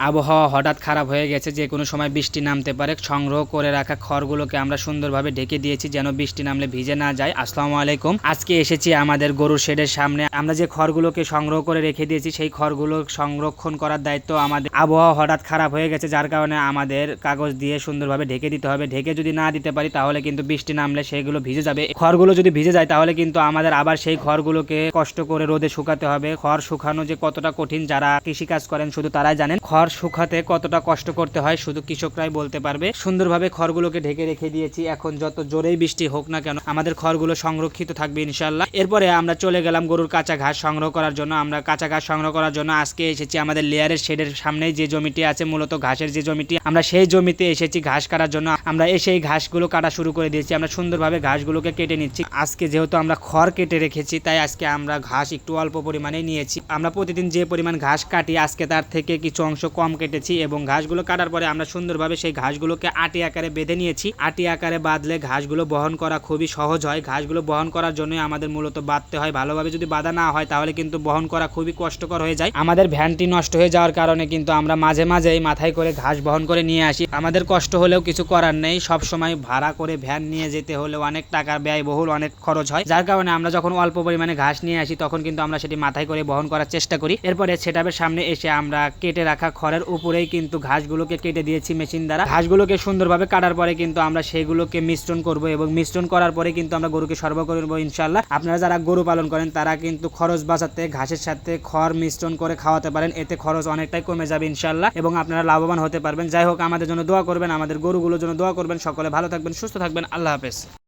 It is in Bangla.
আবহাওয়া হঠাৎ খারাপ হয়ে গেছে, যে কোনো সময় বৃষ্টি নামতে পারে। সংগ্রহ করে রাখা খড়গুলোকে আমরা সুন্দরভাবে ঢেকে দিয়েছি যেন বৃষ্টি নামলে ভিজে না যায়। আসসালামু আলাইকুম। আজকে এসেছি আমাদের গরুর শেডের সামনে। আমরা যে খড়গুলোকে সংগ্রহ করে রেখে দিয়েছি, সেই খড়গুলো সংরক্ষণ করার দায়িত্ব আমাদের। আবহাওয়া হঠাৎ খারাপ হয়ে গেছে, যার কারণে আমাদের কাগজ দিয়ে সুন্দরভাবে ঢেকে দিতে হবে। ঢেকে যদি না দিতে পারি, তাহলে কিন্তু বৃষ্টি নামলে সেগুলো ভিজে যাবে। খড়গুলো যদি ভিজে যায়, তাহলে কিন্তু আমাদের আবার সেই খড়গুলোকে কষ্ট করে রোদে শুকাতে হবে। খড় শুকানো যে কতটা কঠিন, যারা কৃষিকাজ করেন, শুধু তারাই জানেন। খড় শুকাতে কতটা কষ্ট করতে হয় শুধু কৃষকরাই বলতে পারবে। সুন্দরভাবে খড়গুলোকে ঢেকে রেখে দিয়েছি। এখন যত জোরেই বৃষ্টি হোক না কেন, আমাদের খড়গুলো সংরক্ষিত থাকবে ইনশাল্লাহ এরপরে আমরা চলে গেলাম গরুর কাঁচা ঘাস সংগ্রহ করার জন্য। আমরা কাঁচা ঘাস সংগ্রহ করার জন্য আজকে এসেছি আমাদের লেয়ারের শেডের সামনেই যে জমিটি আছে, মূলত ঘাসের যে জমিটি। আমরা সেই জমিতে এসেছি ঘাস কাটার জন্য। আমরা এসে এই ঘাসগুলো কাটা শুরু করে দিয়েছি। আমরা সুন্দরভাবে ঘাসগুলোকে কেটে নিচ্ছি। আজকে যেহেতু আমরা খড় কেটে রেখেছি, তাই আজকে আমরা ঘাস একটু অল্প পরিমাণে নিয়েছি। আমরা প্রতিদিন যে পরিমাণ ঘাস কাটি, আজকে তার থেকে কিছু অংশ কম কেটেছি এবং ঘাসগুলো কাটার পরে আমরা সুন্দরভাবে সেই ঘাসগুলোকে আটি আকারে বেঁধে নিয়েছি। আটি আকারে বাঁধলে ঘাসগুলো বহন করা খুবই সহজ হয়। ঘাসগুলো বহন করার জন্যই আমাদের মূলত বাঁধতে হয়। ভালোভাবে যদি বাঁধা না হয় তাহলে কিন্তু বহন করা খুবই কষ্টকর হয়ে যায়। আমাদের ভ্যানটি নষ্ট হয়ে যাওয়ার কারণে কিন্তু আমরা মাঝে মাঝে মাথায় করে ঘাস বহন করে নিয়ে আসি। আমাদের কষ্ট হলেও কিছু করার নেই। সব সময় ভাড়া করে ভ্যান নিয়ে যেতে হলে অনেক টাকা ব্যয়বহুল, অনেক খরচ হয়। যার কারণে আমরা যখন অল্প পরিমাণে ঘাস নিয়ে আসি তখন কিন্তু আমরা সেটি মাথায় করে বহন করার চেষ্টা করি। এরপরে সেটাবের সামনে এসে আমরা কেটে রাখা খড়ের উপরেই কিন্তু ঘাসগুলোকে কেটে দিয়েছি মেশিন দ্বারা। ঘাসগুলোকে সুন্দরভাবে কাটার পরে কিন্তু আমরা সেগুলোকে মিশ্রণ করব এবং মিশ্রণ করার পরে কিন্তু আমরা গরুকে সর্ব করব ইনশাল্লাহ আপনারা যারা গরু পালন করেন, তারা কিন্তু খরচ বাঁচাতে, ঘাসের সাথে খড় মিশ্রণ করে খাওয়াতে পারেন। এতে খরচ অনেকটাই কমে যাবে ইনশাল্লাহ এবং আপনারা লাভবান হতে পারবেন। যাই হোক, আমাদের জন্য দোয়া করবেন, আমাদের গরুগুলোর জন্য দোয়া করবেন। সকলে ভালো থাকবেন, সুস্থ থাকবেন। আল্লাহ হাফেজ।